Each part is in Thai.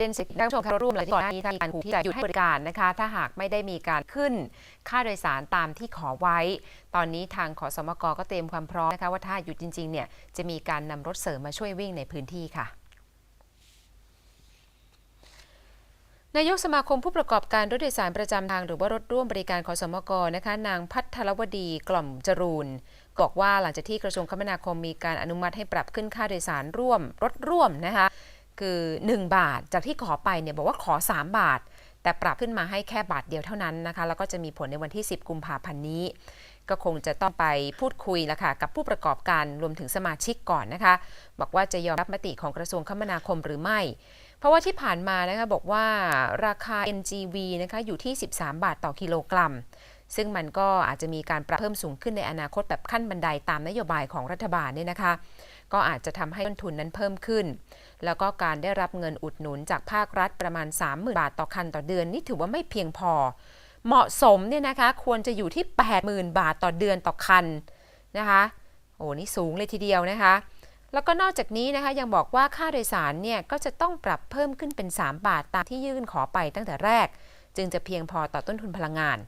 เป็นสิทธิท่านผู้ชมคะร่วมเลยที่ก่อนหน้านี้มีการขู่ที่จะหยุดให้บริการนะคะ ถ้าหากไม่ได้มีการขึ้นค่าโดยสารตามที่ขอไว้ ตอนนี้ทางขอสมกก็เตรียมความพร้อมนะคะว่าถ้าหยุดจริงๆเนี่ยจะมีการนำรถเสริมมาช่วยวิ่งในพื้นที่ค่ะนายกสมาคมผู้ประกอบการรถโดยสารประจำทางหรือว่ารถร่วมบริการขอสมกนะคะ นางพัทรวดีกล่อมจรูนบอกว่าหลังจากที่กระทรวงคมนาคมมีการอนุมัติให้ปรับขึ้นค่าโดยสารร่วมรถร่วมนะคะ คือ 1 บาทจากที่ขอไปเนี่ยบอกว่าขอ 3 บาท แต่ปรับขึ้นมาให้แค่บาทเดียวเท่านั้นนะคะแล้วก็จะมีผลในวันที่ 10 กุมภาพันธ์นี้ ก็คงจะต้องไปพูดคุยละค่ะกับผู้ประกอบการรวมถึงสมาชิกก่อนนะคะบอกว่าจะยอมรับมติของกระทรวงคมนาคมหรือไม่ เพราะว่าที่ผ่านมานะคะบอกว่าราคา NGV นะคะอยู่ที่ 13 บาทต่อกิโลกรัมซึ่งมันก็อาจจะมีการปรับเพิ่มสูงขึ้นในอนาคตแบบขั้นบันไดตามนโยบายของรัฐบาลเนี่ยนะคะ ก็อาจจะทำให้ต้นทุนนั้นเพิ่มขึ้น แล้วก็การได้รับเงินอุดหนุนจากภาครัฐประมาณ 30,000 บาทต่อคันต่อเดือน นี่ถือว่าไม่เพียงพอ เหมาะสมเนี่ยนะคะควรจะอยู่ที่ 80,000 บาทต่อเดือนต่อคันนะคะโอ้นี่สูงเลยทีเดียวนะคะแล้วก็นอกจากนี้นะคะยังบอกว่าค่าโดยสารเนี่ยก็จะต้องปรับเพิ่มขึ้นเป็น 3 บาทตามที่ยื่นขอไปตั้งแต่แรก จึงจะเพียงพอต่อต้นทุนพลังงาน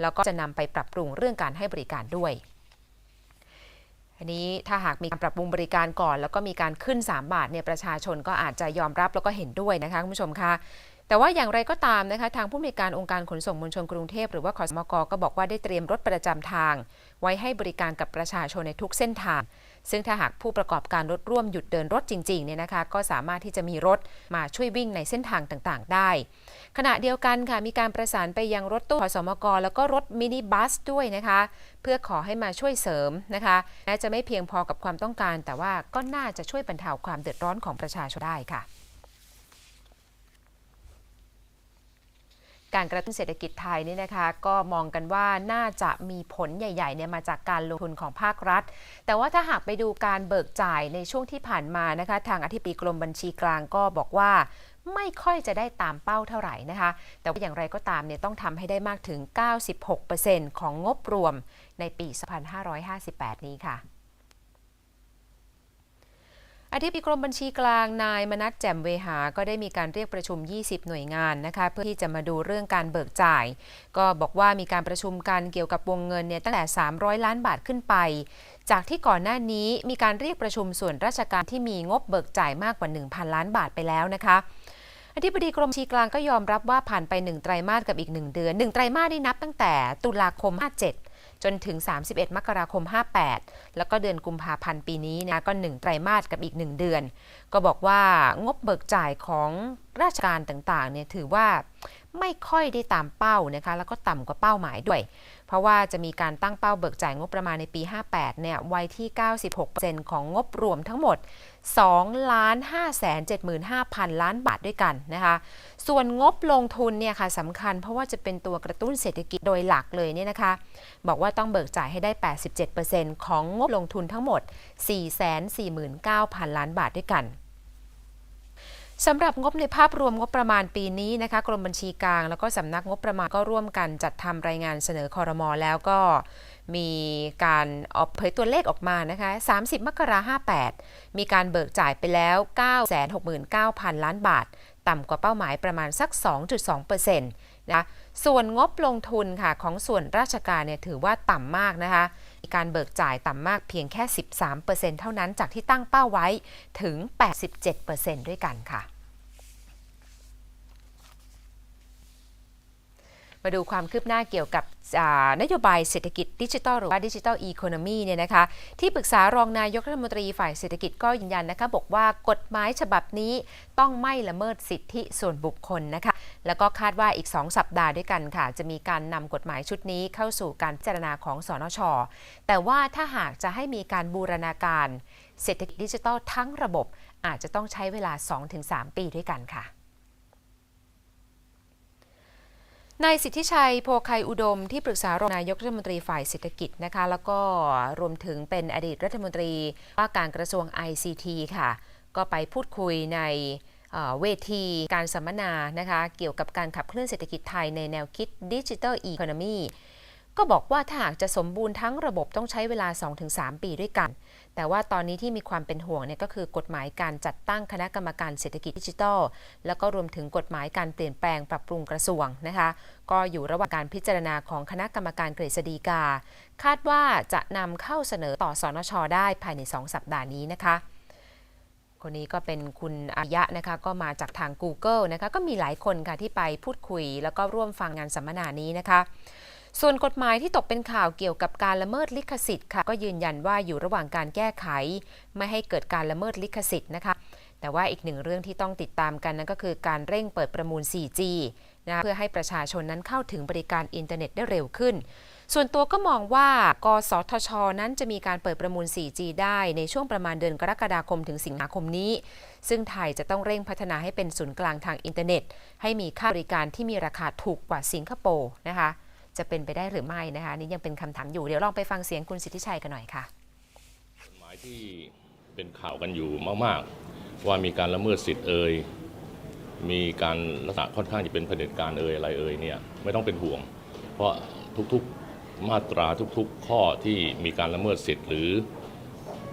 แล้วก็จะนำไปปรับปรุงเรื่องการให้บริการด้วย อันนี้ถ้าหากมีการปรับปรุงบริการก่อน แล้วก็มีการขึ้น 3 บาทเนี่ยประชาชนก็อาจจะยอมรับแล้วก็เห็นด้วยนะคะคุณผู้ชมคะ แต่ว่าอย่างไรก็ตามนะคะทางผู้อำนวยการองค์การขนส่งมวลชนกรุงเทพหรือว่าขอสมกก็บอกว่าได้เตรียมรถประจำทาง ไว้ให้บริการกับประชาชนในทุกเส้นทาง ซึ่งถ้าหากผู้ประกอบการรถร่วมหยุดเดินรถจริงๆเนี่ยนะคะก็สามารถที่จะมีรถมาช่วยวิ่งในเส้นทางต่างๆ ได้ ขณะเดียวกันค่ะมีการประสานไปยังรถตู้ขอสมกแล้วก็รถมินิบัสด้วยนะคะ เพื่อขอให้มาช่วยเสริมนะคะแม้จะไม่เพียงพอกับความต้องการ แต่ว่าก็น่าจะช่วยบรรเทาความเดือดร้อนของประชาชนได้ค่ะ การกระตุ้นเศรษฐกิจไทยนี่นะคะ ก็มองกันว่าน่าจะมีผลใหญ่ๆเนี่ยมาจากการลงทุนของภาครัฐ แต่ว่าถ้าหากไปดูการเบิกจ่ายในช่วงที่ผ่านมานะคะ ทางอธิบดีกรมบัญชีกลางก็บอกว่าไม่ค่อยจะได้ตามเป้าเท่าไหร่นะคะ แต่ว่าอย่างไรก็ตามเนี่ยต้องทำให้ได้มากถึง 96%ของงบรวมในปี 2558 นี้ค่ะ อธิบดีกรมบัญชีกลางนายมนัสแจ่มเวหา ก็ได้มีการเรียกประชุม 20 หน่วยงานนะคะ เพื่อที่จะมาดูเรื่องการเบิกจ่าย ก็บอกว่ามีการประชุมกันเกี่ยวกับวงเงินเนี่ยตั้งแต่ 300 ล้านบาทขึ้นไป จากที่ก่อนหน้านี้มีการเรียกประชุมส่วนราชการที่มีงบเบิกจ่ายมากกว่า 1,000 ล้านบาทไปแล้วนะคะอธิบดีกรมบัญชีกลางก็ยอมรับว่าผ่านไป 1 ไตรมาสกับอีก 1 เดือน 1 ไตรมาสได้นับตั้งแต่ตุลาคม 57 จนถึง 31 มกราคม 58 แล้วก็เดือนกุมภาพันธ์ปีนี้นะก็ 1 ไตรมาสกับอีก 1 เดือน ก็บอกว่างบเบิกจ่ายของราชการต่างๆเนี่ยถือว่าไม่ค่อยได้ตามเป้านะคะแล้วก็ต่ำกว่าเป้าหมายด้วย เพราะว่าจะมีการตั้งเป้าเบิกจ่ายงบประมาณในปี 58 เนี่ย ไว้ที่ 96%ของงบรวมทั้งหมด 2 ล้าน5แสน75,000 ล้านบาทด้วยกันนะคะ ส่วนงบลงทุนเนี่ยค่ะสำคัญเพราะว่าจะเป็นตัวกระตุ้นเศรษฐกิจโดยหลักเลยเนี่ยนะคะ บอกว่าต้องเบิกจ่ายให้ได้ 87%ของงบลงทุนทั้งหมด 449,000 ล้านบาทด้วยกัน สำหรับงบในภาพรวมงบประมาณปีนี้นะคะ กรมบัญชีกลาง แล้วก็สำนักงบประมาณก็ร่วมกันจัดทำรายงานเสนอคอรมอแล้วก็มีการออกเผยตัวเลขออกมานะคะ 30 มกราคม58 มีการเบิกจ่ายไปแล้ว 969,000 ล้านบาท ต่ำกว่าเป้าหมายประมาณสัก 2.2%นะ ส่วนงบลงทุนค่ะของส่วนราชการเนี่ยถือว่าต่ำมากนะคะ การเบิกจ่ายต่ำมากเพียงแค่ 13%เท่านั้นจากที่ตั้งเป้าไว้ถึง 87%ด้วยกันค่ะ มาดูความคืบหน้าเกี่ยวกับนโยบายเศรษฐกิจดิจิทัลหรือว่าดิจิทัลอีโคโนมีเนี่ยนะคะที่ปรึกษารองนายกรัฐมนตรีฝ่ายเศรษฐกิจก็ยืนยันนะคะบอกว่ากฎหมายฉบับนี้ต้องไม่ละเมิดสิทธิส่วนบุคคลนะคะแล้วก็คาดว่าอีก 2 สัปดาห์ด้วยกันค่ะ จะมีการนำกฎหมายชุดนี้เข้าสู่การพิจารณาของสนช แต่ว่าถ้าหากจะให้มีการบูรณาการเศรษฐกิจดิจิทัลทั้งระบบอาจจะต้องใช้เวลา 2-3 ปีด้วยกันค่ะ นายสิทธิชัยโพไคอุดมที่ปรึกษารองนายกรัฐมนตรีฝ่ายเศรษฐกิจนะคะ แล้วก็รวมถึงเป็นอดีตรัฐมนตรีว่าการกระทรวง ICT ค่ะ ก็ไปพูดคุยในเวทีการสัมมนานะคะ เกี่ยวกับการขับเคลื่อนเศรษฐกิจไทยในแนวคิดดิจิทัลอีโคโนมี ก็บอกว่าถ้าหากจะสมบูรณ์ทั้งระบบต้องใช้เวลา 2-3 ปีด้วยกัน แต่ว่าตอนนี้ที่มีความเป็นห่วงเนี่ยก็คือกฎหมายการจัดตั้งคณะกรรมการเศรษฐกิจดิจิทัล แล้วก็รวมถึงกฎหมายการเปลี่ยนแปลงปรับปรุงกระทรวงนะคะ ก็อยู่ระหว่างการพิจารณาของคณะกรรมการกฤษฎีกา คาดว่าจะนำเข้าเสนอต่อสอนชได้ภายใน 2 สัปดาห์นี้นะคะคนนี้ก็เป็นคุณอายะนะคะก็มาจากทาง Google นะคะก็มีหลายคนค่ะที่ไปพูดคุย แล้วก็ร่วมฟังงานสัมมนานี้นะคะ ส่วนกฎหมายที่ตกเป็นข่าวเกี่ยวกับการละเมิดลิขสิทธิ์ค่ะ ก็ยืนยันว่าอยู่ระหว่างการแก้ไข ไม่ให้เกิดการละเมิดลิขสิทธิ์นะคะ แต่ว่าอีกหนึ่งเรื่องที่ต้องติดตามกันนั่นก็คือการเร่งเปิดประมูล 4G นะเพื่อให้ประชาชนนั้นเข้าถึงบริการอินเทอร์เน็ตได้เร็วขึ้น ส่วนตัวก็มองว่า กสทช นั้นจะมีการเปิดประมูล 4G ได้ในช่วงประมาณเดือนกรกฎาคมถึงสิงหาคมนี้ ซึ่งไทยจะต้องเร่งพัฒนาให้เป็นศูนย์กลางทางอินเทอร์เน็ต ให้มีค่าบริการที่มีราคาถูกกว่าสิงคโปร์นะคะ จะเป็นไปได้หรือไม่นะคะนี่ยังเป็นคำถามอยู่เดี๋ยวลองไปฟังเสียงคุณสิทธิชัยกันหน่อยค่ะกฎหมายที่เป็นข่าวกันอยู่มาก ๆ ว่ามีการละเมิดสิทธิ์เอ่ยมีการลักษณะค่อนข้างจะเป็นเผด็จการเอ่ยอะไรเอ่ยเนี่ยไม่ต้องเป็นห่วง เพราะทุกๆมาตราทุกๆ ข้อที่มีการละเมิดสิทธิ์หรือ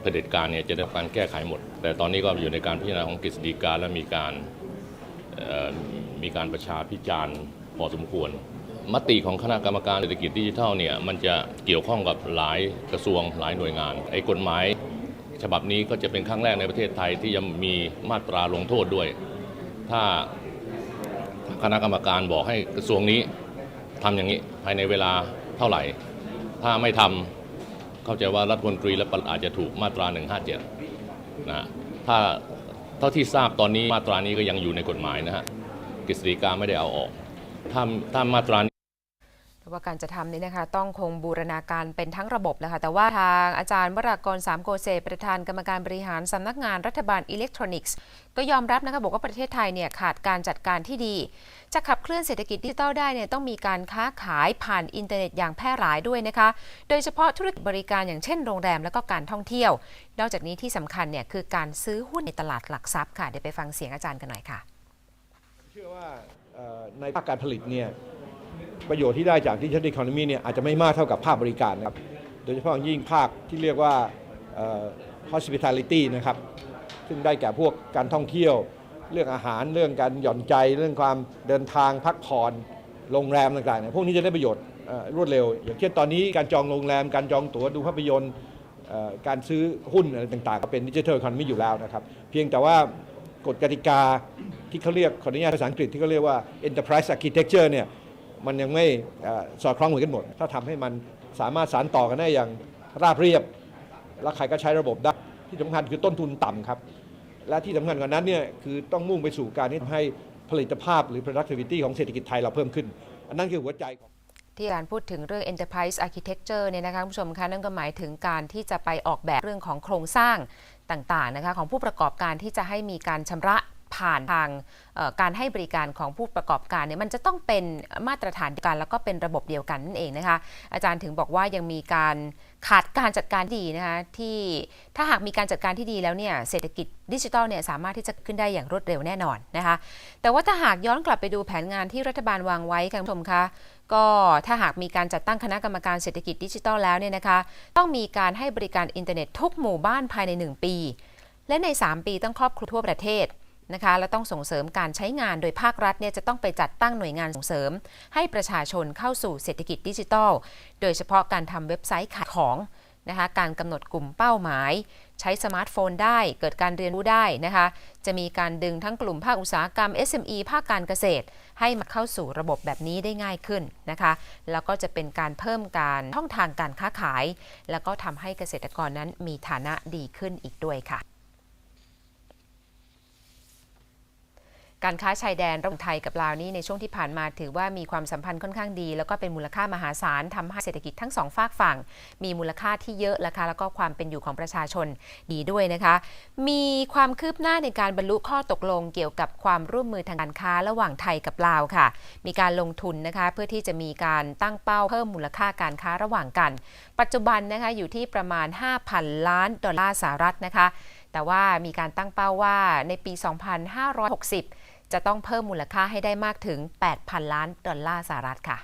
เผด็จการเนี่ยจะได้รับการแก้ไขหมด แต่ตอนนี้ก็อยู่ในการพิจารณาของกฤษฎีกาและมีการมีการประชาพิจารณ์พอสมควร มติของคณะกรรมการเศรษฐกิจดิจิทัลเนี่ยมันจะเกี่ยวข้องกับหลายกระทรวงหลายหน่วยงาน ไอ้กฎหมาย ฉบับนี้ก็จะเป็นครั้งแรกในประเทศไทยที่จะมีมาตราลงโทษด้วย ถ้าคณะกรรมการบอกให้กระทรวงนี้ทำอย่างนี้ภายในเวลาเท่าไหร่ ถ้าไม่ทำเข้าใจว่ารัฐมนตรีและปลัดอาจจะถูกมาตรา 157นะถ้าเท่าที่ทราบตอนนี้มาตรานี้ก็ยังอยู่ในกฎหมายนะฮะกฤษฎีกาไม่ได้เอาออกถ้าถ้ามาตรา ว่าการจะทำนี้นะคะต้องคงบูรณาการเป็นทั้งระบบแล้วค่ะแต่ว่าทางอาจารย์วรากรสามโกเศษประธานกรรมการบริหารสำนักงานรัฐบาลอิเล็กทรอนิกส์ ก็ยอมรับนะคะบอกว่าประเทศไทยเนี่ยขาดการจัดการที่ดี จะขับเคลื่อนเศรษฐกิจดิจิทัลได้เนี่ยต้องมีการค้าขายผ่านอินเทอร์เน็ตอย่างแพร่หลายด้วยนะคะ โดยเฉพาะธุรกิจบริการอย่างเช่นโรงแรมและก็การท่องเที่ยว นอกจากนี้ที่สำคัญเนี่ยคือการซื้อหุ้นในตลาดหลักทรัพย์ค่ะเดี๋ยวไปฟังเสียงอาจารย์กันหน่อยค่ะเชื่อว่าในภาคการผลิตเนี่ย ประโยชน์ที่ได้จากดิจิทัลอีโคโนมีเนี่ยอาจจะไม่มากเท่ากับภาคบริการนะครับ โดยเฉพาะอย่างยิ่งภาคที่เรียกว่า hospitality นะครับ ซึ่งได้แก่พวกการท่องเที่ยว เรื่องอาหารเรื่องการหย่อนใจ เรื่องความเดินทางพักผ่อนโรงแรมต่างๆเนี่ยพวกนี้จะได้ประโยชน์รวดเร็ว อย่างเช่นตอนนี้การจองโรงแรม การจองตั๋วดูภาพยนตร์การซื้อหุ้นอะไรต่างๆ ก็เป็นดิจิทัลคโนมีอยู่แล้วนะครับ เพียงแต่ว่ากฎกติกาที่เขาเรียกขออนุญาตภาษาอังกฤษที่เขาเรียกว่า enterprise architecture เนี่ย มันยังไม่สอดคล้องเหมือนกันหมด ถ้าทำให้มันสามารถสานต่อกันได้อย่างราบเรียบ แล้วใครก็ใช้ระบบได้ที่สำคัญคือต้นทุนต่ำครับ และที่สำคัญกว่านั้นเนี่ยคือต้องมุ่งไปสู่การที่ทำให้ผลิตภาพหรือ productivity ของเศรษฐกิจไทยเราเพิ่มขึ้น อันนั้นคือหัวใจของที่การพูดถึงเรื่อง enterprise architecture เนี่ยนะคะคุณผู้ชมคะนั่นก็หมายถึงการที่จะไปออกแบบเรื่องของโครงสร้างต่างๆนะคะของผู้ประกอบการที่จะให้มีการชำระ ผ่านทางการให้บริการของผู้ประกอบการเนี่ยมันจะต้องเป็นมาตรฐานเดียวกันแล้วก็เป็นระบบเดียวกันนั่นเองนะคะอาจารย์ถึงบอกว่ายังมีการขาดการจัดการที่ดีนะคะที่ถ้าหากมีการจัดการที่ดีแล้วเนี่ยเศรษฐกิจดิจิทัลเนี่ยสามารถที่จะขึ้นได้อย่างรวดเร็วแน่นอนนะคะแต่ว่าถ้าหากย้อนกลับไปดูแผนงานที่รัฐบาลวางไว้ค่ะคุณผู้ชมคะก็ถ้าหากมีการจัดตั้งคณะกรรมการเศรษฐกิจดิจิทัลแล้วเนี่ยนะคะต้องมีการให้บริการอินเทอร์เน็ตทุกหมู่บ้านภายใน 1 ปี และใน 3 ปีต้องครอบคลุมทั่วประเทศ นะคะและต้องส่งเสริมการใช้งานโดยภาครัฐเนี่ยจะต้องไปจัดตั้งหน่วยงานส่งเสริม ให้ประชาชนเข้าสู่เศรษฐกิจดิจิทัล โดยเฉพาะการทำเว็บไซต์ขายของนะคะการกำหนดกลุ่มเป้าหมาย ใช้สมาร์ทโฟนได้เกิดการเรียนรู้ได้นะคะจะมีการดึงทั้งกลุ่มภาคอุตสาหกรรม SME ภาคการเกษตร ให้มาเข้าสู่ระบบแบบนี้ได้ง่ายขึ้นนะคะแล้วก็จะเป็นการเพิ่มการช่องทางการค้าขาย แล้วก็ทำให้เกษตรกรนั้นมีฐานะดีขึ้นอีกด้วยค่ะ การค้าชายแดนระหว่างไทยกับลาวนี่ในช่วงที่ผ่านมาถือว่ามีความสัมพันธ์ค่อนข้างดี แล้วก็เป็นมูลค่ามหาศาลทำให้เศรษฐกิจทั้งสองฝากฝั่ง มีมูลค่าที่เยอะราคาแล้วก็ความเป็นอยู่ของประชาชนดีด้วยนะคะ มีความคืบหน้าในการบรรลุข้อตกลงเกี่ยวกับความร่วมมือทางการค้าระหว่างไทยกับลาวค่ะ มีการลงทุนนะคะเพื่อที่จะมีการตั้งเป้าเพิ่มมูลค่าการค้าระหว่างกัน ปัจจุบันนะคะอยู่ที่ประมาณ 5,000 ล้านดอลลาร์สหรัฐนะคะ แต่ว่ามีการตั้งเป้าว่าในปี 2560 จะต้องเพิ่มมูลค่าให้ได้มากถึง 8,000 ล้านดอลลาร์สหรัฐค่ะ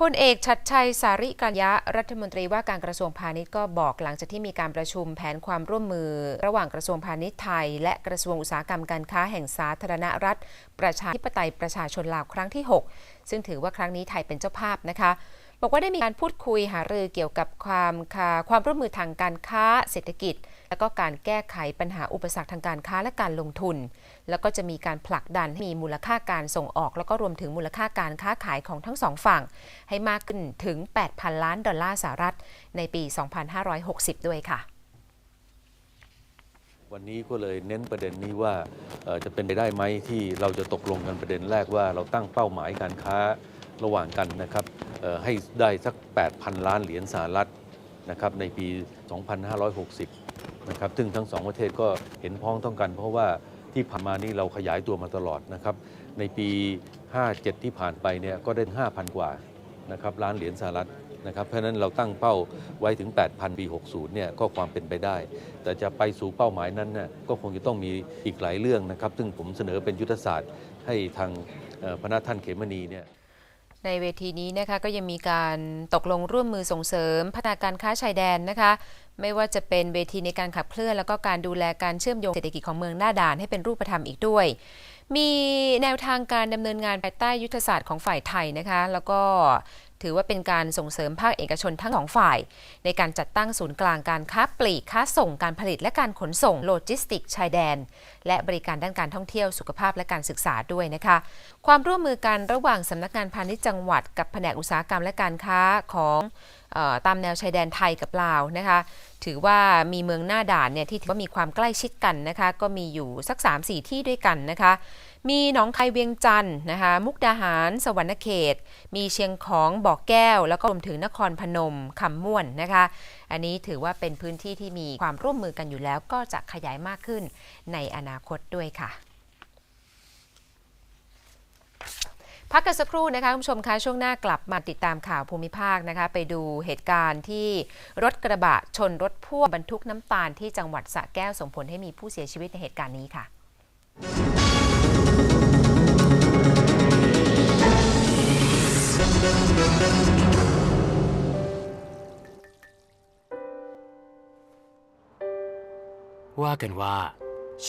พลเอกชัดชัยสาริกัญญะรัฐมนตรีว่าการกระทรวงพาณิชย์ก็บอกหลังจากที่มีการประชุมแผนความร่วมมือ ระหว่างกระทรวงพาณิชย์ไทย และกระทรวงอุตสาหกรรมการค้าแห่งสาธารณรัฐ ประชาธิปไตยประชาชนลาวครั้งที่ 6 ซึ่งถือว่าครั้งนี้ไทยเป็นเจ้าภาพนะคะ บอกว่าได้มีการพูดคุยหารือเกี่ยวกับความค่ะความร่วมมือทางการค้าเศรษฐกิจ และก็การแก้ไขปัญหาอุปสรรคทางการค้าและการลงทุน แล้วก็จะมีการผลักดันให้มีมูลค่าการส่งออก แล้วก็รวมถึงมูลค่าการค้าขายของทั้งสองฝั่ง ให้มากขึ้นถึง 8,000 ล้านดอลลาร์สหรัฐ ในปี 2560 ด้วยค่ะวันนี้ก็เลยเน้นประเด็นนี้ว่าจะเป็นไปได้ไหมที่เราจะตกลงกันประเด็นแรกว่าเราตั้งเป้าหมายการค้าระหว่างกันนะครับให้ได้สัก 8,000 ล้านเหรียญสหรัฐนะครับในปี 2560 นะครับซึ่งทั้งสองประเทศก็เห็นพ้องต้องกัน เพราะว่าที่ผ่านมานี่เราขยายตัวมาตลอดนะครับในปี 57 ที่ผ่านไปเนี่ยก็ได้ 5,000 กว่านะครับล้านเหรียญสหรัฐนะครับเพราะนั้นเราตั้งเป้าไว้ถึง 8,000 ปี 60 เนี่ยก็ความเป็นไปได้ แต่จะไปสู่เป้าหมายนั้นน่ะก็คงจะต้องมีอีกหลายเรื่องนะครับ ซึ่งผมเสนอเป็นยุทธศาสตร์ให้ทางพระนาท่านเขมณีเนี่ย ในเวทีนี้นะคะก็ยังมีการตกลงร่วมมือส่งเสริม พัฒนาการค้าชายแดนนะคะ ไม่ว่าจะเป็นเวทีในการขับเคลื่อน แล้วก็การดูแลการเชื่อมโยงเศรษฐกิจของเมืองหน้าด่านให้เป็นรูปธรรมอีกด้วย มีแนวทางการดำเนินงานภายใต้ยุทธศาสตร์ของฝ่ายไทยนะคะ แล้วก็ ถือว่าเป็นการส่งเสริมภาคเอกชนทั้งสองฝ่าย ในการจัดตั้งศูนย์กลางการค้าปลีกค้าส่งการผลิตและการขนส่งโลจิสติกชายแดน และบริการด้านการท่องเที่ยวสุขภาพและการศึกษาด้วยนะคะ ความร่วมมือกันระหว่างสำนักงานพาณิชย์จังหวัด กับแผนกอุตสาหกรรมและการค้าของตามแนวชายแดนไทยกับลาวนะคะ ถือว่ามีเมืองหน้าด่านเนี่ยที่ถือว่ามีความใกล้ชิดกันนะคะ ก็มีอยู่สัก 3-4 ที่ด้วยกันนะคะ มีหนองคายเวียงจันทร์นะคะ มุกดาหาร สวรรณเขต มีเชียงของบ่อแก้ว แล้วก็รวมถึงนครพนมคำม่วนนะคะ อันนี้ถือว่าเป็นพื้นที่ที่มีความร่วมมือกันอยู่แล้ว ก็จะขยายมากขึ้นในอนาคตด้วยค่ะพักกันสักครู่นะคะคุณผู้ชมคะช่วงหน้ากลับมาติดตามข่าวภูมิภาคนะคะ ไปดูเหตุการณ์ที่รถกระบะชนรถพ่วงบรรทุกน้ำตาลที่จังหวัดสระแก้วส่งผลให้มีผู้เสียชีวิตในเหตุการณ์นี้ค่ะ ว่ากันว่า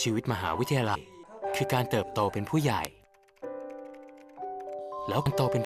ชีวิตมหาวิทยาลัย คือการเติบโตเป็นผู้ใหญ่ แล้วการโตเป็น